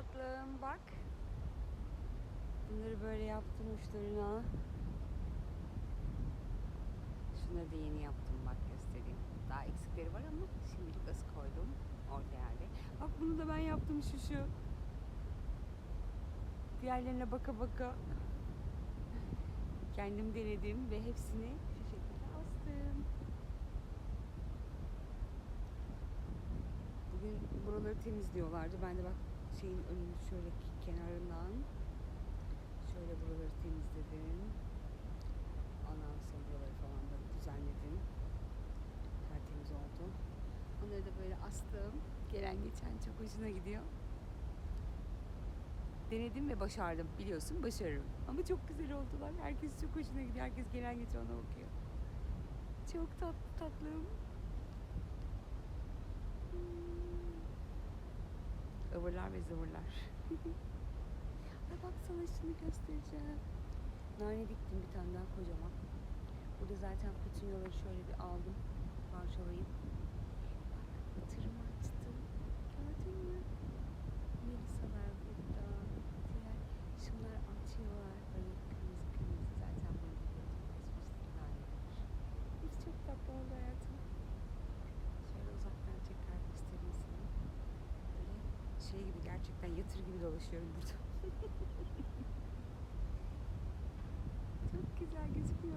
Tatlım bak. Bunları böyle yaptım uçlarına. Şunları da yeni yaptım bak göstereyim. Daha eksikleri var ama şimdilik az koydum. Orta yerde. Bak bunu da ben yaptım şu şu. Diğerlerine baka baka kendim denedim ve hepsini şu şekilde astım. Bugün buraları temizliyorlardı. Ben de bak şeyin önünü şöyle kenarından şöyle buraları temizledim. Ondan sonra buraları falan da düzenledim. Tertemiz oldu. Onları da böyle astım. Gelen geçen çok hoşuna gidiyor. Denedim ve başardım. Biliyorsun başarırım. Ama çok güzel oldular. Herkes çok hoşuna gidiyor. Herkes gelen geçen ona bakıyor. Çok tatlı tatlım. Ivırlar ve zıvırlar. Ay bak sana şunu göstereceğim. Nane diktim bir tane daha kocaman. Burada zaten petunyaları şöyle bir aldım. Parçalayıp. Bak pıtırımı açtım. Gördün mü? Melisalar burada. Diğer şunlar açıyorlar. Böyle kırmızı kırmızı zaten böyle açmıştım naneler. Hepsi çok tatlı oldu hayatım. Şöyle uzaktan tekrar göstereyim sana. Böyle şey gibi gerçekten yatır gibi dolaşıyorum burada. Çok güzel gözüküyorlar.